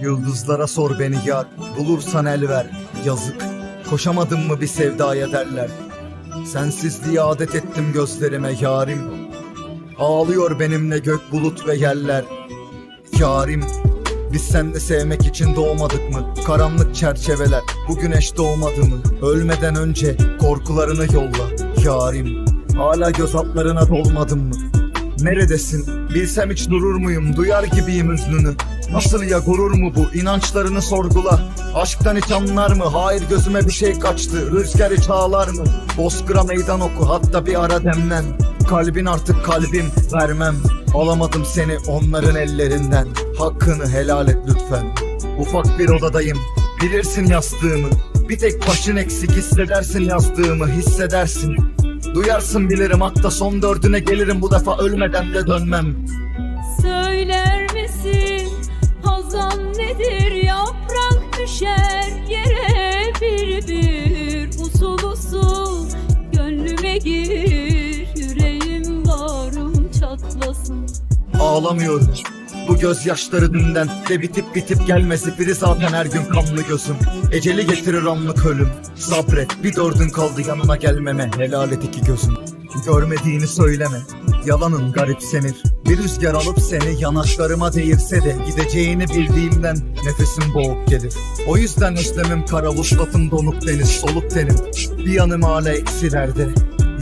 Yıldızlara sor beni yar Bulursan el ver Yazık Koşamadın mı bir sevdaya derler Sensizliğe adet ettim gözlerime yarim Ağlıyor benimle gök bulut ve yerler Yarim biz seninle sevmek için doğmadık mı? Karanlık çerçeveler bu güneş doğmadı mı? Ölmeden önce korkularını yolla Yarim hala göz altlarına dolmadın mı? Neredesin? Bilsem hiç durur muyum? Duyar gibiyim üzlünü. Nasıl ya gurur mu bu? İnançlarını sorgula. Aşktan hiç anlar mı? Hayır gözüme bir şey kaçtı. Rüzgar hiç ağlar mı? Bozkır'a meydan oku hatta bir ara demlen. Kalbin artık kalbim vermem. Alamadım seni onların ellerinden. Hakkını helal et lütfen. Ufak bir odadayım. Bilirsin yastığımı. Bir tek başın eksik hissedersin yazdığımı hissedersin. Duyarsın bilirim hatta son dördüne gelirim bu defa ölmeden de dönmem. Söyler misin düşer yere bir bir usul usul gönlüme gir yüreğim bağrım çatlasın. Ağlamıyorum. Bu gözyaşları dünden de bitip bitip gelmesi biri zaten her gün kanlı gözüm. Eceli getirir anlık ölüm. Sabret bir dördün kaldı yanına gelmeme. Helal et iki gözüm. Görmediğini söyleme. Yalanın garipsenir Bir rüzgar alıp seni yanaklarıma değirse de Gideceğini bildiğimden nefesim boğuk gelir. O yüzden özlemim kara vuslatım donuk deniz soluk tenim Bir yanım hala eksilerde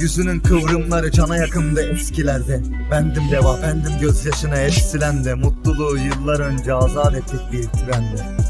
Yüzünün kıvrımları cana yakındı eskilerde. Bendim deva bendim gözyaşına hep silen de Mutluluğu yıllar önce azat ettik bir trende